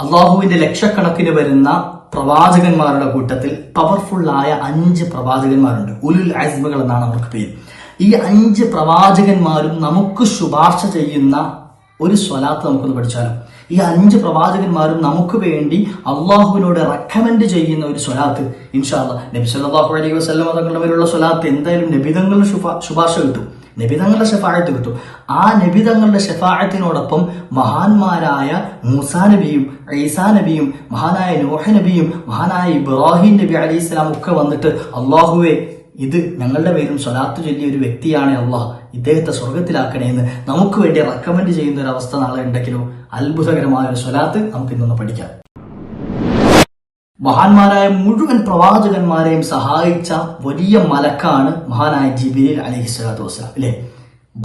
അള്ളാഹുവിന്റെ ലക്ഷക്കണക്കിന് വരുന്ന പ്രവാചകന്മാരുടെ കൂട്ടത്തിൽ പവർഫുൾ ആയ അഞ്ച് പ്രവാചകന്മാരുണ്ട്. ഉലുൽ അസ്മകൾ എന്നാണ് അവർക്ക് പേര്. ഈ അഞ്ച് പ്രവാചകന്മാരും നമുക്ക് ശുപാർശ ചെയ്യുന്ന ഒരു സ്വലാത്ത് നമുക്കൊന്ന് പഠിച്ചാലും? ഈ അഞ്ച് പ്രവാചകന്മാരും നമുക്ക് വേണ്ടി അള്ളാഹുവിനോട് റെക്കമെൻഡ് ചെയ്യുന്ന ഒരു സ്വലാത്ത് ഇൻഷാല്ല നബി സല്ലല്ലാഹു അലൈഹി വസല്ലം തങ്ങളുടെ മേലുള്ള സ്വലാത്ത് എന്തായാലും നബിതങ്ങളുടെ ശുപാ- ശുപാർശ കിട്ടും. നബിതങ്ങളുടെ ഷെഫായത്ത് കിട്ടും. ആ നബിതങ്ങളുടെ ഷെഫായത്തിനോടൊപ്പം മഹാന്മാരായ മൂസാ നബിയും ഈസാ നബിയും മഹാനായ നോഹ നബിയും മഹാനായ ഇബ്രാഹിം നബി അലി ഇസ്ലാം ഒക്കെ വന്നിട്ട് അള്ളാഹുവെ ഇത് ഞങ്ങളുടെ പേരും സ്വലാത്ത് ചൊല്ലിയ ഒരു വ്യക്തിയാണ് അള്ളാഹ് ഇദ്ദേഹത്തെ സ്വർഗത്തിലാക്കണേ എന്ന് നമുക്ക് വേണ്ടി റെക്കമെൻഡ് ചെയ്യുന്ന ഒരു അവസ്ഥ നാളെ ഉണ്ടെങ്കിലോ? അത്ഭുതകരമായ ഒരു സ്വലാത്ത് നമുക്ക് ഇന്നൊന്ന് പഠിക്കാം. മഹാന്മാരായ മുഴുവൻ പ്രവാചകന്മാരെയും സഹായിച്ച വലിയ മലക്കാണ് മഹാനായ ജിബിരിൽ അലഹിസ്വലാത്തു വസ്സലാം അല്ലേ?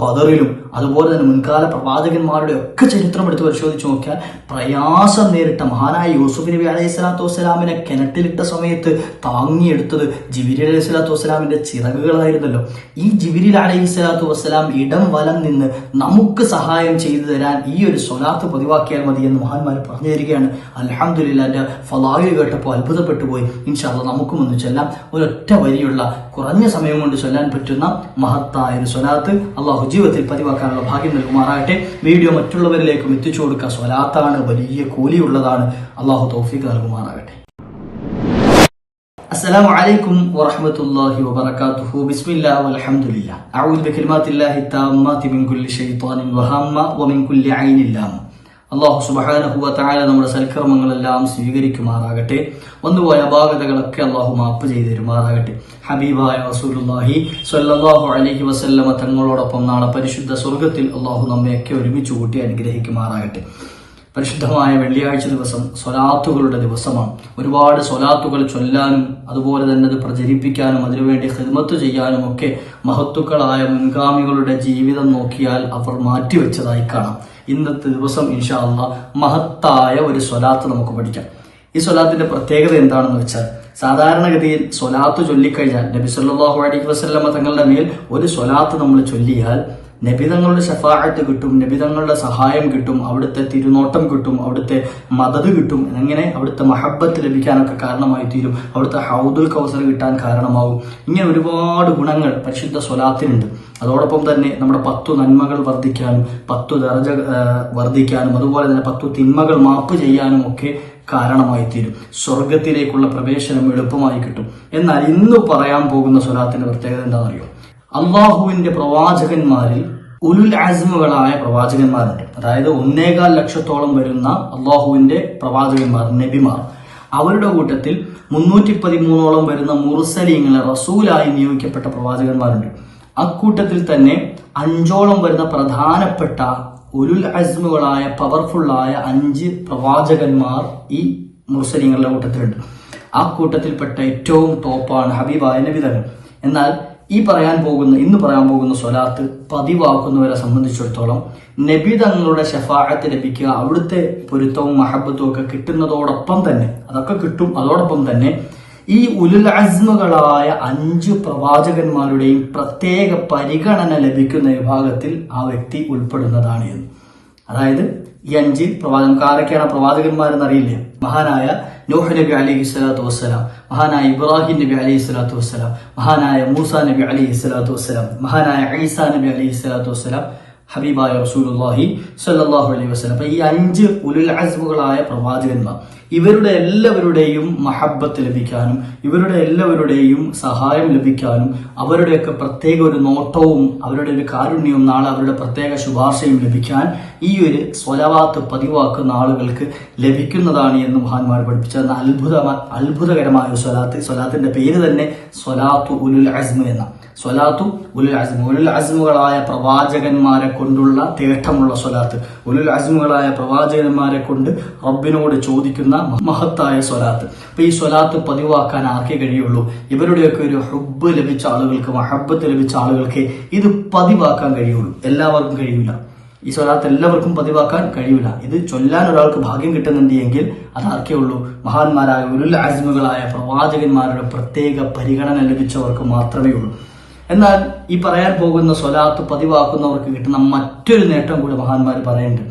ബദറിലും അതുപോലെ തന്നെ മുൻകാല പ്രവാചകന്മാരുടെ ഒക്കെ ചരിത്രം എടുത്ത് പരിശോധിച്ച് നോക്കിയാൽ പ്രയാസം നേരിട്ട മഹാനായ യൂസുഫ് നബി അലൈഹി സ്വലാത്തു വസ്സലാമിനെ കിണറ്റിലിട്ട സമയത്ത് താങ്ങിയെടുത്തത് ജിബിരി അലൈഹി സ്വലാത്തു വസ്സലാമിന്റെ ചിറകുകളായിരുന്നല്ലോ. ഈ ജിബിരി അലൈഹി സ്വലാത്തു വസ്സലാം ഇടം വലം നിന്ന് നമുക്ക് സഹായം ചെയ്തു തരാൻ ഈ ഒരു സ്വലാത്ത് പതിവാക്കിയാൽ മതി എന്ന് മഹാന്മാർ പറഞ്ഞു തരികയാണ്. അലഹമുല്ല എന്റെ കേട്ടപ്പോൾ അത്ഭുതപ്പെട്ടു പോയി. ഇൻഷാല്ല നമുക്കും ഒന്ന് ചൊല്ലാം. ഒരൊറ്റ വരിയുള്ള കുറഞ്ഞ സമയം കൊണ്ട് ചൊല്ലാൻ പറ്റുന്ന മഹത്തായ ഒരു സ്വലാത്ത് അള്ളാഹു ജീവിതത്തിൽ പതിവാക്കാനുള്ള ഭാഗ്യം നൽകുമാറാകട്ടെ വീഡിയോ മറ്റുള്ളവരിലേക്കും എത്തിച്ചു കൊടുക്കുക സ്വലാത്താണ് വലിയ കൂലിയുള്ളതാണ് അള്ളാഹു തൗഫീഖ് നൽകുമാറാകട്ടെ السلام عليكم ورحمة الله وبركاته بسم الله والحمد لله أعوذ بكلمات الله التامات من كل شيطان وهامة ومن كل عين لامة അള്ളാഹു സുബഹാനഹുവ താഴ നമ്മുടെ സൽക്കർമ്മങ്ങളെല്ലാം സ്വീകരിക്കുമാറാകട്ടെ. വന്നുപോയ അപാകതകളൊക്കെ അള്ളാഹു മാപ്പ് ചെയ്ത് തരുമാറാകട്ടെ ഹബീബായ വസൂലുല്ലാഹി സ്വല്ലല്ലാഹു അലഹി വസല്ലമ തങ്ങളോടൊപ്പം നാളെ പരിശുദ്ധ സ്വർഗത്തിൽ അള്ളാഹു നമ്മയൊക്കെ ഒരുമിച്ച് കൂട്ടി അനുഗ്രഹിക്കുമാറാകട്ടെ. പരിശുദ്ധമായ വെള്ളിയാഴ്ച ദിവസം സ്വലാത്തുകളുടെ ദിവസമാണ്. ഒരുപാട് സ്വലാത്തുകൾ ചൊല്ലാനും അതുപോലെ തന്നെ അത് പ്രചരിപ്പിക്കാനും അതിനുവേണ്ടി ഹിദ്മത്ത് ചെയ്യാനും ഒക്കെ മഹത്തുക്കളായ മുൻഗാമികളുടെ ജീവിതം നോക്കിയാൽ അവർ മാറ്റിവെച്ചതായി കാണാം. ഇന്നത്തെ ദിവസം ഇൻഷാ അള്ളാ മഹത്തായ ഒരു സ്വലാത്ത് നമുക്ക് പഠിക്കാം. ഈ സ്വലാത്തിന്റെ പ്രത്യേകത എന്താണെന്ന് വെച്ചാൽ സാധാരണഗതിയിൽ സ്വലാത്ത് ചൊല്ലിക്കഴിഞ്ഞാൽ നബി സല്ലല്ലാഹു അലൈഹി വസ്ലമ തങ്ങളുടെ മേൽ ഒരു സ്വലാത്ത് നമ്മൾ ചൊല്ലിയാൽ നബിതങ്ങളുടെ ഷഫാഅത്ത് കിട്ടും നബിതങ്ങളുടെ സഹായം കിട്ടും അവിടുത്തെ തിരുനോട്ടം കിട്ടും അവിടുത്തെ മദത് കിട്ടും. അങ്ങനെ അവിടുത്തെ മഹബത്ത് ലഭിക്കാനൊക്കെ കാരണമായി തീരും. അവിടുത്തെ ഹൗദുൽ കൗസർ കിട്ടാൻ കാരണമാവും. ഇങ്ങനെ ഒരുപാട് ഗുണങ്ങൾ പരിശുദ്ധ സ്വലാത്തിനുണ്ട്. അതോടൊപ്പം തന്നെ നമ്മുടെ പത്തു നന്മകൾ വർദ്ധിക്കാനും പത്തു ദർജ വർദ്ധിക്കാനും അതുപോലെ തന്നെ പത്തു തിന്മകൾ മാപ്പ് ചെയ്യാനും ഒക്കെ കാരണമായി തീരും. സ്വർഗത്തിലേക്കുള്ള പ്രവേശനം എളുപ്പമായി കിട്ടും. എന്നാൽ ഇന്ന് പറയാൻ പോകുന്ന സ്വലാത്തിന്റെ പ്രത്യേകത എന്താണെന്നറിയോ? അള്ളാഹുവിന്റെ പ്രവാചകന്മാരിൽ ഉലുൽ അസ്മുകളായ പ്രവാചകന്മാരുണ്ട്. അതായത് ഒന്നേകാൽ ലക്ഷത്തോളം വരുന്ന അള്ളാഹുവിന്റെ പ്രവാചകന്മാർ നബിമാർ. അവരുടെ കൂട്ടത്തിൽ മുന്നൂറ്റി പതിമൂന്നോളം വരുന്ന മുർസലീങ്ങളെ റസൂലായി നിയോഗിക്കപ്പെട്ട പ്രവാചകന്മാരുണ്ട്. അക്കൂട്ടത്തിൽ തന്നെ അഞ്ചോളം വരുന്ന പ്രധാനപ്പെട്ട ഉലുൽ അസ്മുകളായ പവർഫുള്ളായ അഞ്ച് പ്രവാചകന്മാർ ഈ മുർസലീങ്ങളുടെ കൂട്ടത്തിലുണ്ട്. ആ കൂട്ടത്തിൽപ്പെട്ട ഏറ്റവും ടോപ്പാണ് ഹബീബായ നബി എന്നാൽ ഈ പറയാൻ പോകുന്ന ഇന്ന് പറയാൻ പോകുന്ന സ്വലാത്ത് പതിവാക്കുന്നവരെ സംബന്ധിച്ചിടത്തോളം നബി തങ്ങളുടെ ഷഫാഅത്ത് ലഭിക്കുക അവിടുത്തെ പൊരുത്തവും മഹബത്തും ഒക്കെ കിട്ടുന്നതോടൊപ്പം തന്നെ അതൊക്കെ കിട്ടും അതോടൊപ്പം തന്നെ ഈ ഉലുൽ അസ്മുകളായ അഞ്ച് പ്രവാചകന്മാരുടെയും പ്രത്യേക പരിഗണന ലഭിക്കുന്ന വിഭാഗത്തിൽ ആ വ്യക്തി ഉൾപ്പെടുന്നതാണ് എന്ന്. അതായത് ഈ അഞ്ച് പ്രവാചകൻ ആരൊക്കെയാണ് പ്രവാചകന്മാരെന്ന് മഹാനായ നൂഹ് നബി അലി സ്വലാത്തു വസ്സലാം. മഹാനായ ഇബ്രാഹിം നബി അലി സ്വലാത്തു വസ്സലാം. മഹാനായ മൂസ നബി അലി സ്വലാത്തു വസ്സലാം. മഹാനായ ഈസാ നബി അലി സ്വലാത്തു വസ്സലാം. ഹബീബായ റസൂലുള്ളാഹി സ്വല്ലല്ലാഹു അലൈഹി വസ്ലം അപ്പൊ ഈ അഞ്ച് ഉലുൽ അസ്മുകളായ പ്രവാചകന്മാർ ഇവരുടെ എല്ലാവരുടെയും മഹബത്ത് ലഭിക്കാനും ഇവരുടെ എല്ലാവരുടെയും സഹായം ലഭിക്കാനും അവരുടെയൊക്കെ പ്രത്യേക ഒരു നോട്ടവും അവരുടെ ഒരു കാരുണ്യവും നാളെ അവരുടെ പ്രത്യേക ശുപാർശയും ലഭിക്കാൻ ഈ ഒരു സ്വലവാത്ത് പതിവാക്കുന്ന ആളുകൾക്ക് ലഭിക്കുന്നതാണ് എന്ന് മഹാന്മാർ പഠിപ്പിച്ച അത്ഭുതമായ അത്ഭുതകരമായ സ്വലാത്ത്. സ്വലാത്തിന്റെ പേര് തന്നെ സ്വലാത്തു ഉലുൽ അസ്മ എന്ന സ്വലാത്തു ഉലുൽ അസ്മ ഉലുൽ അസ്മുകളായ പ്രവാചകന്മാരെ കൊണ്ടുള്ള തേട്ടമുള്ള സ്വലാത്ത്. ഉലുൽ അസ്മുകളായ പ്രവാചകന്മാരെ കൊണ്ട് റബ്ബിനോട് ചോദിക്കുന്ന മഹത്തായ സ്വലാത്ത്. അപ്പൊ ഈ സ്വലാത്ത് പതിവാക്കാൻ ആർക്കേ കഴിയുള്ളൂ? ഇവരുടെയൊക്കെ ഒരു ഹുബ് ലഭിച്ച ആളുകൾക്ക് മഹബത്ത് ലഭിച്ച ആളുകൾക്ക് ഇത് പതിവാക്കാൻ കഴിയുള്ളൂ. എല്ലാവർക്കും കഴിയില്ല ഈ സ്വലാത്ത് എല്ലാവർക്കും പതിവാക്കാൻ കഴിയില്ല ഇത് ചൊല്ലാൻ ഒരാൾക്ക് ഭാഗ്യം കിട്ടുന്നുണ്ട് എങ്കിൽ അതാർക്കേ ഉള്ളൂ? മഹാന്മാരായ ഉരുൾ അസ്മുകളായ പ്രവാചകന്മാരുടെ പ്രത്യേക പരിഗണന ലഭിച്ചവർക്ക് മാത്രമേ ഉള്ളൂ. എന്നാൽ ഈ പറയാൻ പോകുന്ന സ്വലാത്ത് പതിവാക്കുന്നവർക്ക് കിട്ടുന്ന മറ്റൊരു നേട്ടം കൂടി മഹാന്മാർ പറയുന്നുണ്ട്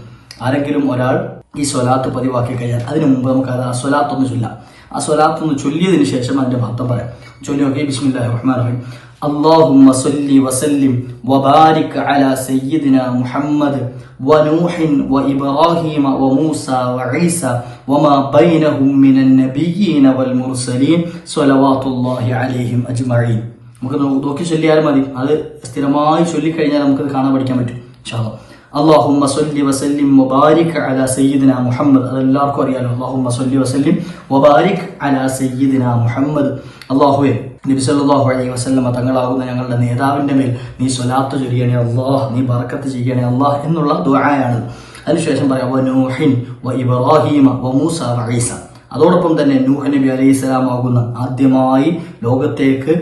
ആരെങ്കിലും ഒരാൾ ഈ സ്വലാത്ത് പതിവാക്കി കഴിഞ്ഞാൽ അതിനു മുമ്പ് നമുക്ക് അത് ആ സ്വലാത്ത് ഒന്ന് ചൊല്ലാം ആ സ്വലാത്ത് ഒന്ന് ചൊല്ലിയതിനു ശേഷം അതിന്റെ മഹത്വം പറയാം ചൊല്ലി നോക്കി ബിസ്മില്ലാഹി റഹ്മാൻ റഹീം اللهم صل وسلم وبارك على سيدنا محمد ونوح وإبراهيم وموسى وعيسى وما بينهم من النبيين والمرسلين صلوات الله عليهم أجمعين നമുക്ക് നോക്കി ചൊല്ലിയാലും മതി. അത് സ്ഥിരമായി ചൊല്ലിക്കഴിഞ്ഞാൽ നമുക്കത് കാണാൻ പഠിക്കാൻ പറ്റും. ഇൻഷാല്ലാ അള്ളാഹുമ്മ സല്ലി വസല്ലിം മുബാരിക് അല സയ്യിദിന മുഹമ്മദ്. അതെല്ലാവർക്കും അറിയാലോ. അള്ളാഹുമ്മ സല്ലി വസല്ലിം വബാരിക് അല സയ്യിദിന മുഹമ്മദ്. അള്ളാഹുവെ നബി സല്ലല്ലാഹു അലൈഹി വസല്ലമ തങ്ങളാകുന്ന ഞങ്ങളുടെ നേതാവിന്റെ മേൽ നീ സ്വലാത്ത് ചൊല്ലിയണേ അള്ളാഹ് നീ ബർക്കത്ത് ചെയ്യണേ അള്ളാഹ് എന്നുള്ള ദുആയാണ്. അതിനുശേഷം പറയാം നൂഹിൻ വ ഇബ്രാഹീമ വ മൂസ വ അതോടൊപ്പം തന്നെ നൂഹ് നബി അലൈഹി സ്വലാം ആകുന്ന ആദ്യമായി ലോകത്തേക്ക്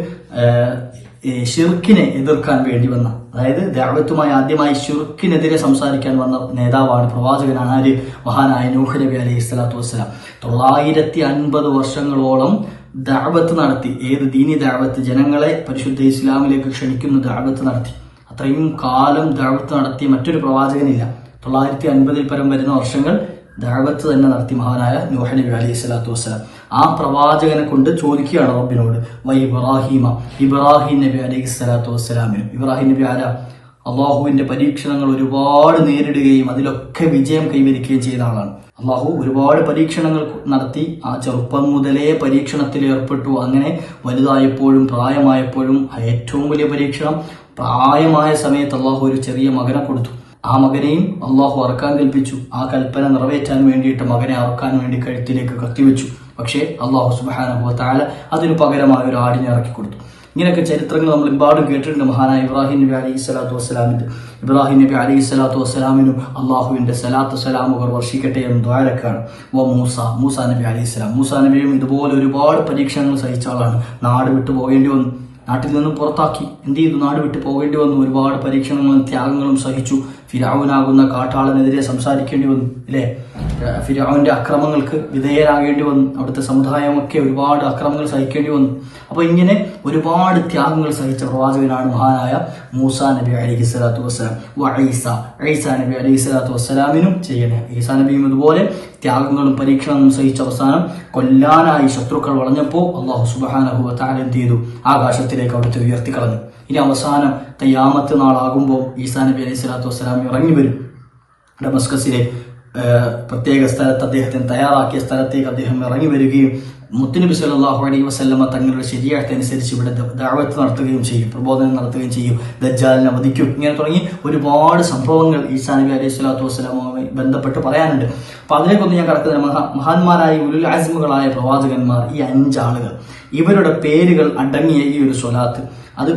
ഷിർക്കിനെ എതിർക്കാൻ വേണ്ടി വന്ന അതായത് ദാവത്തുമായി ആദ്യമായി ഷിർക്കിനെതിരെ സംസാരിക്കാൻ വന്ന നേതാവാണ് പ്രവാചകനാണ് ആര്? മഹാനായ നൂഹ് നബി അലൈഹി സ്വലാത്തു വസ്സലാം. തൊള്ളായിരത്തി അൻപത് വർഷങ്ങളോളം ദാവത്ത് നടത്തി ഏത് ദീനി ദാവത്ത് ജനങ്ങളെ പരിശുദ്ധ ഇസ്ലാമിലേക്ക് ക്ഷണിക്കുന്ന ദാവത്ത് നടത്തി. അത്രയും കാലം ദാവത്ത് നടത്തിയ മറ്റൊരു പ്രവാചകനില്ല. തൊള്ളായിരത്തി അൻപതിൽ പരം വരുന്ന വർഷങ്ങൾ ദാവത്ത് തന്നെ നടത്തി മഹാനായ നൂഹ് നബി അലൈഹി സ്വലാത്തു വസ്സലാം. ആ പ്രവാചകനെ കൊണ്ട് ചോദിക്കുകയാണ് റബ്ബിനോട് വൈ ഇബ്രാഹിമ? ഇബ്രാഹിം നബി അലൈഹി സ്വലാത്തു വസ്സലാമിനും. ഇബ്രാഹിം നബി ആരാ? അള്ളാഹുവിന്റെ പരീക്ഷണങ്ങൾ ഒരുപാട് നേരിടുകയും അതിലൊക്കെ വിജയം കൈവരിക്കുകയും ചെയ്ത ആളാണ്. അള്ളാഹു ഒരുപാട് പരീക്ഷണങ്ങൾ നടത്തി. ആ ചെറുപ്പം മുതലേ പരീക്ഷണത്തിൽ ഏർപ്പെട്ടു. അങ്ങനെ വലുതായപ്പോഴും പ്രായമായപ്പോഴും ഏറ്റവും വലിയ പരീക്ഷണം പ്രായമായ സമയത്ത് അള്ളാഹു ഒരു ചെറിയ മകനെ കൊടുത്തു. ആ മകനെയും അള്ളാഹു അറക്കാൻ കൽപ്പിച്ചു. ആ കൽപ്പന നിറവേറ്റാൻ വേണ്ടിയിട്ട് മകനെ അറക്കാൻ വേണ്ടി കഴുത്തിലേക്ക് കത്തിവെച്ചു. പക്ഷേ അള്ളാഹു സുബാന താല അതിനു പകരമായ ഒരു ആടിനെ ഇറക്കി കൊടുത്തു. ഇങ്ങനെയൊക്കെ ചരിത്രങ്ങൾ നമ്മൾ ഒരുപാട് കേട്ടിട്ടുണ്ട് മഹാനായ ഇബ്രാഹിം നബി അലൈഹി സ്വലാത്തു വസ്സലാമിന്റെ ഇബ്രാഹിം നബി അലൈഹി സ്വലാത്തു വസ്സലാമിനും അള്ളാഹുവിന്റെ സലാത്തു സലാമുകൾ വർഷിക്കട്ടെ എന്ന് ദ്വാരക്കാണ് ഓ മൂസ മൂസ നബി അലൈഹി സ്വലാം. മൂസ നബിയും ഇതുപോലെ ഒരുപാട് പരീക്ഷണങ്ങൾ സഹിച്ച ആളാണ്. നാട് വിട്ടു പോകേണ്ടി വന്നു. നാട്ടിൽ നിന്നും പുറത്താക്കി. എന്ത് ചെയ്തു? നാട് വിട്ടു പോകേണ്ടി വന്നു. ഒരുപാട് പരീക്ഷണങ്ങളും ത്യാഗങ്ങളും സഹിച്ചു. ഫിരാവുനാകുന്ന കാട്ടാളനെതിരെ സംസാരിക്കേണ്ടി വന്നു അല്ലേ ഫിരാവിന്റെ അക്രമങ്ങൾക്ക് വിധേയരാകേണ്ടി വന്നു. അവിടുത്തെ സമുദായമൊക്കെ ഒരുപാട് അക്രമങ്ങൾ സഹിക്കേണ്ടി വന്നു. അപ്പൊ ഇങ്ങനെ ഒരുപാട് ത്യാഗങ്ങൾ സഹിച്ച പ്രവാചകനാണ് മഹാനായ മൂസ നബി അലൈഹി സ്വലാത്തു വസ്സലാം. വൈസ ഐസ നബി അലൈഹി സ്വലാത്തു വസ്സലാമിനും ചെയ്യണേ. ഈസാ നബിയും ഇതുപോലെ ത്യാഗങ്ങളും പരീക്ഷണങ്ങളും സഹിച്ച അവസാനം കൊല്ലാനായി ശത്രുക്കൾ വളഞ്ഞപ്പോൾ അള്ളാഹു സുബാനഹു താൻ എന്ത് ചെയ്തു? ആകാശത്തിലേക്ക് അവിടുത്തെ ഉയർത്തിക്കളഞ്ഞു ഇനി അവസാനം തയ്യാമത്ത് നാളാകുമ്പോൾ ഈസാ നബി അലൈഹി സ്വലാത്തു വസ്സലാം ഇറങ്ങി വരും. ഡമസ്കസിലെ പ്രത്യേക സ്ഥലത്ത് അദ്ദേഹത്തിന് തയ്യാറാക്കിയ സ്ഥലത്തേക്ക് അദ്ദേഹം ഇറങ്ങി വരികയും മുത്തുനബി സല്ലാഹു അലൈഹി വസ്ലമ തങ്ങളുടെ ശരിയായിട്ട് അനുസരിച്ച് ഇവിടെ ദാവത്ത് നടത്തുകയും ചെയ്യും പ്രബോധനം നടത്തുകയും ചെയ്യും ദജ്ജാലിനെ വധിക്കും ഇങ്ങനെ തുടങ്ങി ഒരുപാട് സംഭവങ്ങൾ ഈസാ നബി അലൈഹി സ്വലാത്തു വസ്സലാമുമായി ബന്ധപ്പെട്ട് പറയാനുണ്ട്. അപ്പൊ അതിനെക്കൊന്ന് ഞാൻ കടക്കുന്ന മഹാ മഹാന്മാരായ ആസ്മുകളായ പ്രവാചകന്മാർ ഈ അഞ്ചാളുകൾ ഇവരുടെ പേരുകൾ അടങ്ങിയ ഈ ഒരു സ്വലാത്ത്. അത്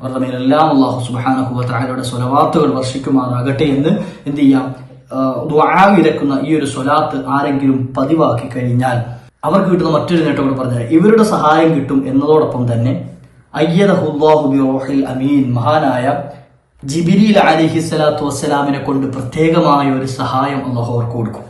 അവരുടെ മേലെല്ലാം അള്ളാഹു സുബാനഹു താലയുടെ സ്വലവാത്തുകൾ വർഷിക്കുമാറാകട്ടെ എന്ന് എന്ത് ചെയ്യാം? ഇരക്കുന്ന ഈ ഒരു സ്വലാത്ത് ആരെങ്കിലും പതിവാക്കി കഴിഞ്ഞാൽ അവർക്ക് കിട്ടുന്ന മറ്റൊരു നേട്ടം കൂടെ പറഞ്ഞാൽ ഇവരുടെ സഹായം കിട്ടും എന്നതോടൊപ്പം തന്നെ അയ്യദഹുല്ലാഹുബിൻ അമീൻ മഹാനായ ജിബിരിൽ അലിഹി സ്വലാത്തു വസ്സലാമിനെ കൊണ്ട് പ്രത്യേകമായ ഒരു സഹായം അള്ളാഹു അവർക്ക് കൊടുക്കും.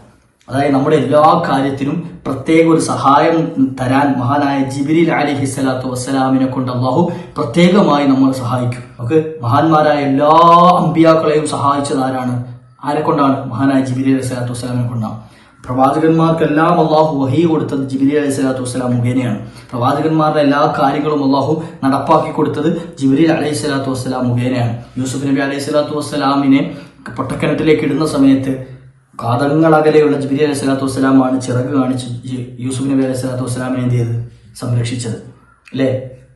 അതായത് നമ്മുടെ എല്ലാ കാര്യത്തിനും പ്രത്യേക ഒരു സഹായം തരാൻ മഹാനായ ജിബിരിൽ അലിഹി സ്വലാത്തു വസ്സലാമിനെ കൊണ്ട് അള്ളാഹു പ്രത്യേകമായി നമ്മൾ സഹായിക്കും. നമുക്ക് മഹാന്മാരായ എല്ലാ അമ്പിയാക്കളെയും സഹായിച്ചത് ആരാണ്? ആരെ കൊണ്ടാണ് മഹാനായ ജിബിരി അലൈഹി സ്വലാത്തു വസ്സലാമിനെ കൊണ്ടാണ്. പ്രവാചകന്മാർക്കെല്ലാം അള്ളാഹു വഹി കൊടുത്തത് ജിബിരി അലൈഹി സ്വലാത്തു വസ്സലാം മുഖേനയാണ്. പ്രവാചകന്മാരുടെ എല്ലാ കാര്യങ്ങളും അള്ളാഹു നടപ്പാക്കി കൊടുത്തത് ജിബിരി അലൈഹി സ്വലാത്തു വസ്സലാം മുഖേനയാണ്. യൂസുഫ് നബി അലൈഹി സ്വലാത്തു വസ്സലാമിനെ പൊട്ടക്കിണറ്റിലേക്ക് ഇടുന്ന സമയത്ത് കാതങ്ങളകലെയുള്ള ജിബിരി അലൈഹി സ്വലാത്തു വസ്സലാമാണ് ചിറക് കാണിച്ച് യൂസുഫ് നബി അലൈഹി സ്വലാത്തു വസ്സലാമിനെ എന്ത് ചെയ്ത് സംരക്ഷിച്ചത്. അല്ലേ?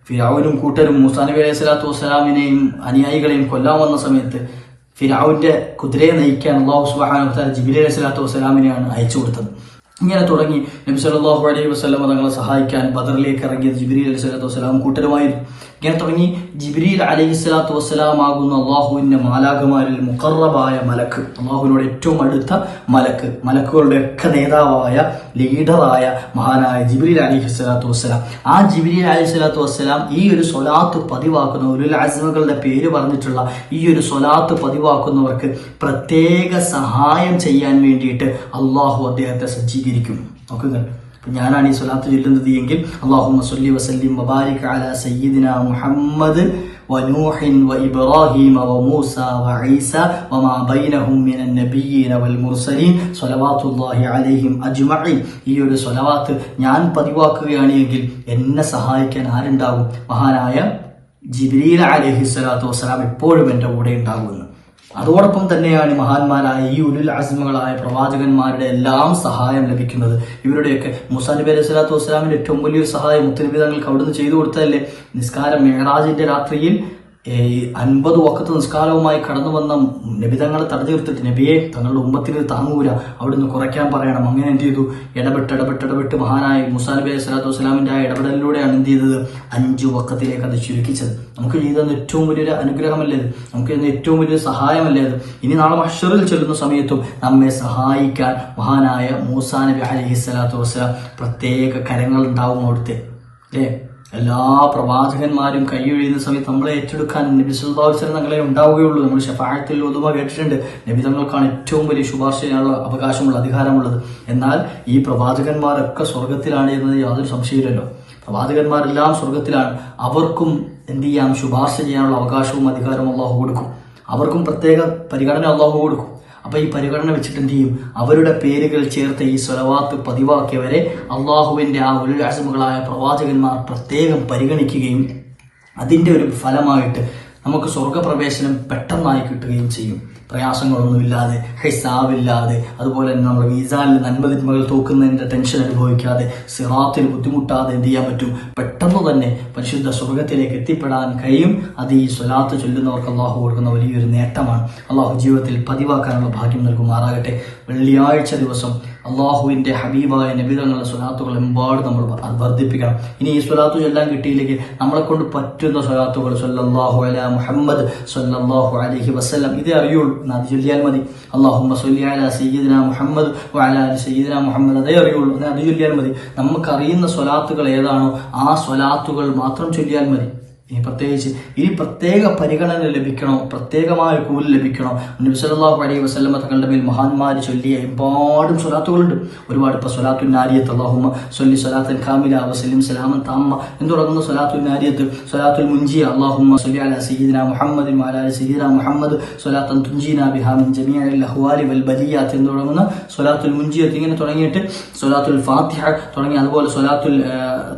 ഫിരാവിനും കൂട്ടരും മുസാനബി അലൈഹി സ്വലാത്തു വസ്സലാമിനെയും അനുയായികളെയും കൊല്ലാൻ വന്ന സമയത്ത് ഫിരാവിന്റെ കുതിരയെ നയിക്കാൻ അള്ളാഹു സുബാന ജിബിലി അലൈഹി സ്വലാത്തു വസ്സലാമിനെയാണ് അയച്ചു കൊടുത്തത്. ഇങ്ങനെ തുടങ്ങി നബി സല്ലല്ലാഹു അലൈഹി വസ്ലം തങ്ങളെ സഹായിക്കാൻ ബദറിലേക്ക് ഇറങ്ങിയത് ജിബിലി അലൈഹി സ്വലാത്തു വസ്സലാം കൂട്ടരുമായിരുന്നു. ഇങ്ങനെ തുടങ്ങി ജിബ്രീൽ അലൈഹി സ്വലാത്തു വസ്സലാം ആകുന്ന. അള്ളാഹുവിന്റെ മാലാഖമാരിൽ മുഖറബായ മലക്ക്. അള്ളാഹുവിനോട് ഏറ്റവും അടുത്ത മലക്ക്. മലക്കുകളുടെ ഒക്കെ നേതാവായ ലീഡറായ മഹാനായ ജിബ്രീൽ അലൈഹി സ്വലാത്തു വസ്സലാം. ആ ജിബ്രീൽ അലൈഹി സ്വലാത്തു വസ്സലാം ഈ ഒരു സ്വലാത്ത് പതിവാക്കുന്ന ഒരു ലാസ്മകളുടെ പേര് പറഞ്ഞിട്ടുള്ള ഈ ഒരു സ്വലാത്ത് പതിവാക്കുന്നവർക്ക് പ്രത്യേക സഹായം ചെയ്യാൻ വേണ്ടിയിട്ട് അള്ളാഹു അദ്ദേഹത്തെ സജ്ജീകരിക്കും. നോക്കുക ഞാനാണ് ഈ സ്വലാത്ത് ചൊല്ലുന്നത് എങ്കിൽ അള്ളാഹു സല്ലി വസല്ലിം വബാരിക് അല സയ്യിദിന മുഹമ്മദ് ونوح وإبراهيم وموسى وعيسى وما بينهم من النبيين والمرسلين صلوات الله عليهم أجمعين ഈ ഒരു സ്വലവാത്ത് ഞാൻ പതിവാക്കുകയാണ് എങ്കിൽ എന്നെ സഹായിക്കാൻ ആരുണ്ടാകും മഹാനായ ജിബ്രീൽ അലൈഹി സ്വലാത്തു വസ്സലാം എപ്പോഴും എൻ്റെ കൂടെ ഉണ്ടാകുമെന്ന് അതോടൊപ്പം തന്നെയാണ് മഹാന്മാരായ ഈ ഉലുൽ അസ്മകളായ പ്രവാചകന്മാരുടെ എല്ലാം സഹായം ലഭിക്കുന്നത്. ഇവരുടെയൊക്കെ മുസാ നബി അലൈഹി സ്വലാത്തു വസ്സലാമിന്റെ ഏറ്റവും വലിയൊരു സഹായം മുത്തനബി തങ്ങൾക്ക് അവിടുന്ന് ചെയ്തു കൊടുത്തതല്ലേ? നിസ്കാരം മെഹറാജിന്റെ രാത്രിയിൽ ഈ അൻപത് വക്കത്ത് നിസ്കാരവുമായി കടന്നു വന്ന നബിതങ്ങളെ തടഞ്ഞു നിർത്തിട്ട് നബിയെ തങ്ങളുടെ ഉമ്മത്തിന് താങ്ങൂല അവിടുന്ന് കുറയ്ക്കാൻ പറയണം. അങ്ങനെ എന്ത് ചെയ്തു? ഇടപെട്ട് ഇടപെട്ട് ഇടപെട്ട് മഹാനായി മുസാ നബി അലൈഹി സ്വലാത്തു വസ്സലാമിന്റെ ആ ഇടപെടലിലൂടെയാണ് എന്ത് ചെയ്തത്? അഞ്ചു വക്കത്തിലേക്ക് അത് ചുരുക്കിച്ചത്. നമുക്ക് ചെയ്തത് ഏറ്റവും വലിയൊരു അനുഗ്രഹമല്ലേ നമുക്ക് ചെയ്യുന്ന ഏറ്റവും വലിയൊരു സഹായമല്ലേ അത് ഇനി നാളെ മഷറിൽ ചെല്ലുന്ന സമയത്തും നമ്മെ സഹായിക്കാൻ മഹാനായ മൂസാ നബി അലൈഹി സ്വലാത്തു വസ്സലാം പ്രത്യേക കരങ്ങൾ ഉണ്ടാവും അവിടുത്തെ. അല്ലേ? എല്ലാ പ്രവാചകന്മാരും കൈയൊഴിയുന്ന സമയത്ത് നമ്മളെ ഏറ്റെടുക്കാൻ നബി സുൽബാവസരം തങ്ങളെ ഉണ്ടാവുകയുള്ളൂ. നമ്മൾ ഷഫായത്തിൽ ഒതുമ കേട്ടിട്ടുണ്ട്. നബി തങ്ങൾക്കാണ് ഏറ്റവും വലിയ ശുപാർശ ചെയ്യാനുള്ള അവകാശമുള്ള അധികാരമുള്ളത്. എന്നാൽ ഈ പ്രവാചകന്മാരൊക്കെ സ്വർഗത്തിലാണ് എന്നത് യാതൊരു സംശയമില്ലല്ലോ പ്രവാചകന്മാരെല്ലാം സ്വർഗത്തിലാണ് അവർക്കും എന്ത് ചെയ്യാം? ശുപാർശ ചെയ്യാനുള്ള അവകാശവും അധികാരവും അള്ളാഹു കൊടുക്കും. അവർക്കും പ്രത്യേക പരിഗണന അള്ളാഹു കൊടുക്കും. അപ്പൊ ഈ പരിഗണന വെച്ചിട്ട് എന്ത് ചെയ്യും? അവരുടെ പേരുകൾ ചേർത്ത് ഈ സ്വലവാത്ത് പതിവാക്കിയവരെ അള്ളാഹുവിന്റെ ആ ഉല്ലാസമുകളായ പ്രവാചകന്മാർ പ്രത്യേകം പരിഗണിക്കുകയും അതിന്റെ ഒരു ഫലമായിട്ട് നമുക്ക് സ്വർഗപ്രവേശനം പെട്ടെന്നായി കിട്ടുകയും ചെയ്യും. പ്രയാസങ്ങളൊന്നുമില്ലാതെ ഹിസാബില്ലാതെ അതുപോലെ തന്നെ നമ്മൾ മീസാനിൽ നന്മതിന്മകൾ തൂക്കുന്നതിന്റെ ടെൻഷൻ അനുഭവിക്കാതെ സിറാത്തിൽ ബുദ്ധിമുട്ടാതെ എന്ത് ചെയ്യാൻ പറ്റും? പെട്ടെന്ന് തന്നെ പരിശുദ്ധ സ്വർഗത്തിലേക്ക് എത്തിപ്പെടാൻ കഴിയും. അത് ഈ സ്വലാത്ത് ചൊല്ലുന്നവർക്ക് അള്ളാഹു കൊടുക്കുന്ന വലിയൊരു നേട്ടമാണ്. അള്ളാഹു ജീവിതത്തിൽ പതിവാക്കാനുള്ള ഭാഗ്യം നൽകുമാറാകട്ടെ. വെള്ളിയാഴ്ച ദിവസം അള്ളാഹുവിന്റെ ഹബീബായ നബിതങ്ങളുടെ സ്വലാത്തുകൾ എമ്പാട് നമ്മൾ വർദ്ധിപ്പിക്കണം. ഇനി ഈ സ്വലാത്തു ചൊല്ലാൻ കിട്ടിയില്ലെങ്കിൽ നമ്മളെ കൊണ്ട് പറ്റുന്ന സ്വലാത്തുകൾ സല്ലല്ലാഹു അല മുഹമ്മദ് സല്ലല്ലാഹു അലഹി വസല്ലം. ഇതേ അറിയുള്ളൂ. അത് ചൊല്ലിയാൽ മതി. അള്ളാഹുമ്മ സൊല്ലി അല സയ്യിദിന മുഹമ്മദ് അലി മുഹമ്മദ്. അതേ അറിയുള്ളൂ. അത് ചൊല്ലിയാൽ മതി. നമുക്ക് അറിയുന്ന സ്വലാത്തുകൾ ഏതാണോ ആ സ്വലാത്തുകൾ മാത്രം ചൊല്ലിയാൽ മതി. ഇനി പ്രത്യേകിച്ച് ഇനി പ്രത്യേക പരിഗണന ലഭിക്കണോ? പ്രത്യേകമായ കൂലി ലഭിക്കണോ? നബിസ്വല്ലാഹു അലൈഹി വസല്ലമ തങ്ങളുടെ മേൽ മഹാന്മാർ ചൊല്ലിയ ഒരുപാട് സ്വലാത്തുകളുണ്ട്. ഒരുപാട് ഇപ്പം സ്വലാത്തു നാരിയത്ത് അള്ളാഹുമ സൊല്ലി സ്വലാത്തൻ കാമില വസ്ലിം സലാമൻ താമ്മ എന്ന് തുടങ്ങുന്ന സ്വലാത്തു നാരിയത്ത് സ്വലാത്തുൽ മുൻജിയ അള്ളാഹുമ സല്ലി അല സയ്യിദിന മുഹമ്മദിൻ മാലാല അലി സയ്യിദിന മുഹമ്മദ് സ്വലാത്തൻ തുഞ്ചീന ബിഹാമിൻ മിൻ ലഹ്വാലി അഹ്വാലി വൽ ബലിയാത്ത് എന്ന് തുടങ്ങുന്ന സ്വലാത്തുൽ മുൻജിയത്ത് ഇങ്ങനെ തുടങ്ങിയിട്ട് സ്വലാത്തുൽ ഫാത്തിഹ തുടങ്ങി അതുപോലെ സ്വലാത്തുൽ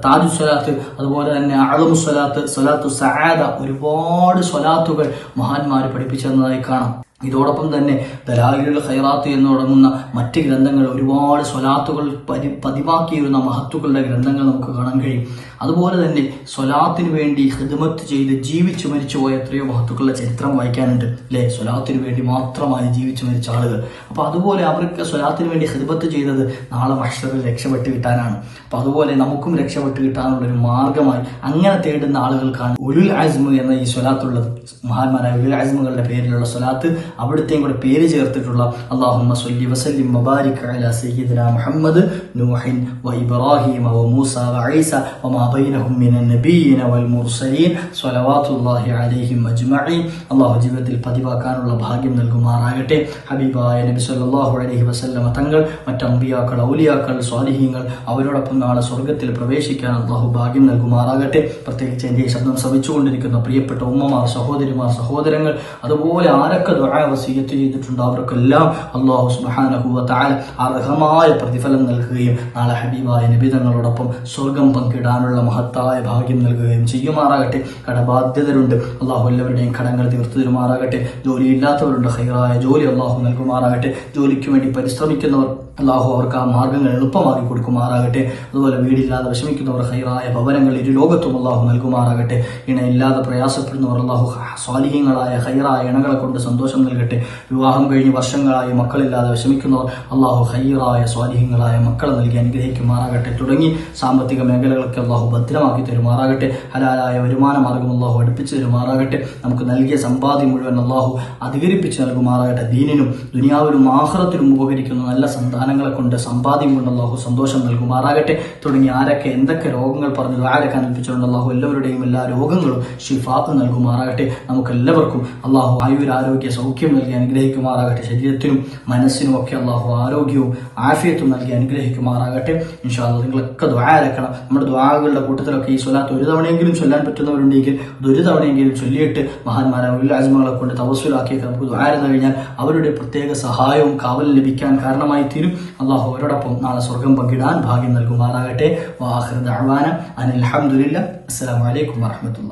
താജു സ്വലാത്ത് അതുപോലെ തന്നെ അളമു സ്വലാത്ത് സ്വലാത്തു സആദ ഒരുപാട് സ്വലാത്തുകൾ മഹാന്മാർ പഠിപ്പിച്ചതായി കാണാം. ഇതോടൊപ്പം തന്നെ ദലാലുൽ ഖൈറാത്ത് എന്ന് തുടങ്ങുന്ന മറ്റ് ഗ്രന്ഥങ്ങൾ ഒരുപാട് സ്വലാത്തുകൾ പരി പതിവാക്കിയിരുന്ന മഹത്തുക്കളുടെ ഗ്രന്ഥങ്ങൾ നമുക്ക് കാണാൻ കഴിയും. അതുപോലെ തന്നെ സ്വലാത്തിന് വേണ്ടി ഹിദ്മത്ത് ചെയ്ത് ജീവിച്ചു മരിച്ചുപോയ എത്രയോ മഹത്തുക്കളുടെ ചരിത്രം വായിക്കാനുണ്ട് അല്ലേ സ്വലാത്തിന് വേണ്ടി മാത്രമായി ജീവിച്ചു മരിച്ച ആളുകൾ. അപ്പോൾ അതുപോലെ അവർക്ക് സ്വലാത്തിന് വേണ്ടി ഹിദ്മത്ത് ചെയ്തത് നാളെ മഷറിൽ രക്ഷപ്പെട്ട് കിട്ടാനാണ്. അപ്പൊ അതുപോലെ നമുക്കും രക്ഷപ്പെട്ട് കിട്ടാനുള്ള ഒരു മാർഗമായി അങ്ങനെ തേടുന്ന ആളുകൾക്കാണ് ഉലുൽ അസ്മു എന്ന ഈ സ്വലാത്തുള്ളത്. മഹാന്മാരായ ഉലുൽ അസ്മുകളുടെ പേരിലുള്ള സ്വലാത്ത് അവിടുത്തെയും കൂടെ പേര് ചേർത്തിട്ടുള്ള അള്ളാഹുമ്മ സ്വല്ലി വസല്ലി മബാരിക് അല സയ്യിദിന മുഹമ്മദ് നൂഹിൻ വ ഇബ്രാഹിം വ മൂസ വ ഈസ മാ ബൈനഹും മിനൻ നബിയിന വൽ മുർസലീൻ സ്വലവാത്തുല്ലാഹി അലൈഹിം അജ്മഈൻ. അള്ളാഹു ജീവിതത്തിൽ പതിവാക്കാനുള്ള ഭാഗ്യം നൽകുമാറാകട്ടെ. ഹബീബായ നബി സല്ലല്ലാഹു അലൈഹി വസല്ലമ തങ്ങൾ മറ്റ് അമ്പിയാക്കൾ ഔലിയാക്കൾ സ്വാലിഹീങ്ങൾ അവരോടൊപ്പം നാളെ സ്വർഗത്തിൽ പ്രവേശിക്കാൻ അള്ളാഹു ഭാഗ്യം നൽകുമാറാകട്ടെ. പ്രത്യേകിച്ച് എന്റെ ശബ്ദം ശ്രമിച്ചുകൊണ്ടിരിക്കുന്ന പ്രിയപ്പെട്ട ഉമ്മമാർ സഹോദരിമാർ സഹോദരങ്ങൾ അതുപോലെ ആരൊക്കെ ദുആ വസീയത്ത് ചെയ്തിട്ടുണ്ട്. അവർക്കെല്ലാം അള്ളാഹു സുബ്ഹാനഹു വ തആല അർഹമായ പ്രതിഫലം നൽകുകയും നാളെ ഹബീബായ നബി തങ്ങളോടൊപ്പം സ്വർഗം പങ്കിടാനുള്ള മഹത്തായ ഭാഗ്യം നൽകുകയും ചെയ്യുമാറാകട്ടെ. കടബാധ്യതരുണ്ട്. അള്ളാഹു എല്ലാവരുടെയും കടങ്ങൾ തീർത്തു തരുമാറാകട്ടെ. ജോലിയില്ലാത്തവരുണ്ട്. ഹൈറായ ജോലി അള്ളാഹു നൽകുമാറാകട്ടെ. ജോലിക്ക് വേണ്ടി പരിശ്രമിക്കുന്നവർ അള്ളാഹു അവർക്ക് ആ മാർഗങ്ങൾ എളുപ്പമാക്കി കൊടുക്കുമാറാകട്ടെ. അതുപോലെ വീടില്ലാതെ വിഷമിക്കുന്നവർ ഹൈറായ ഭവനങ്ങൾ ഇരു ലോകത്തും അള്ളാഹു നൽകുമാറാകട്ടെ. ഇണ ഇല്ലാതെ പ്രയാസപ്പെടുന്നവർ അള്ളാഹു സ്വാലിഹ്യങ്ങളായ ഹൈറായ ഇണകളെ കൊണ്ട് സന്തോഷം നൽകട്ടെ. വിവാഹം കഴിഞ്ഞ് വർഷങ്ങളായി മക്കളില്ലാതെ വിഷമിക്കുന്നവർ അള്ളാഹു ഹൈറായ സ്വാലിഹ്യങ്ങളായ മക്കളെ നൽകി അനുഗ്രഹിക്കുമാറാകട്ടെ. തുടങ്ങി സാമ്പത്തിക മേഖലകളൊക്കെ അള്ളാഹു ഭദ്രമാക്കി തരുമാറാകട്ടെ. ഹലാലായ വരുമാന മാർഗം അള്ളാഹു അടുപ്പിച്ച് തരുമാറാകട്ടെ. നമുക്ക് നൽകിയ സമ്പാദ്യം മുഴുവൻ അള്ളാഹു അധികരിപ്പിച്ച് നൽകുമാറാകട്ടെ. ദീനിനും ദുനിയാവിനും ആഹ്റത്തിനും ഉപകരിക്കുന്ന നല്ല സന്താനങ്ങളെ കൊണ്ട് സമ്പാദ്യം കൊണ്ട് അള്ളാഹു സന്തോഷം നൽകുമാറാകട്ടെ തുടങ്ങി ആരൊക്കെ എന്തൊക്കെ രോഗങ്ങൾ പറഞ്ഞു ആരൊക്കെ അനുഭവിച്ചുകൊണ്ട് അള്ളാഹു എല്ലാവരുടെയും എല്ലാ രോഗങ്ങളും ഷിഫാത്ത് നൽകുമാറാകട്ടെ നമുക്കെല്ലാവർക്കും അള്ളാഹു ആയുരാരോഗ്യ സൗഖ്യം നൽകി അനുഗ്രഹിക്കുമാറാകട്ടെ ശരീരത്തിനും മനസ്സിനും ഒക്കെ അള്ളാഹു ആരോഗ്യവും ആഫിയത്തും നൽകി അനുഗ്രഹിക്കുമാറാകട്ടെ ഇൻഷാല്ല നിങ്ങളൊക്കെ ദ്വാരക്കണം നമ്മുടെ ദ്വാകളുടെ കൂട്ടത്തിലൊക്കെ ഈ സ്വലാത്ത് ഒരു തവണയെങ്കിലും ചൊല്ലാൻ പറ്റുന്നവരുണ്ടെങ്കിൽ ഒരു തവണയെങ്കിലും ചൊല്ലിയിട്ട് മഹാന്മാരായ ഉള്ള കൊണ്ട് തപസ്സിലാക്കിയൊക്കെ നമുക്ക് ദ്വാര കഴിഞ്ഞാൽ അവരുടെ പ്രത്യേക സഹായവും കാവൽ ലഭിക്കാൻ കാരണമായി തീരും അള്ളാഹു അവരോടൊപ്പം നാളെ സ്വർഗം പങ്കിടാൻ ഭാഗ്യം നൽകുമാറാകട്ടെ. വാഹൃദ് അനിൽ അലഹമുല്ല വലൈക്കും വാഹമത്തുള്ള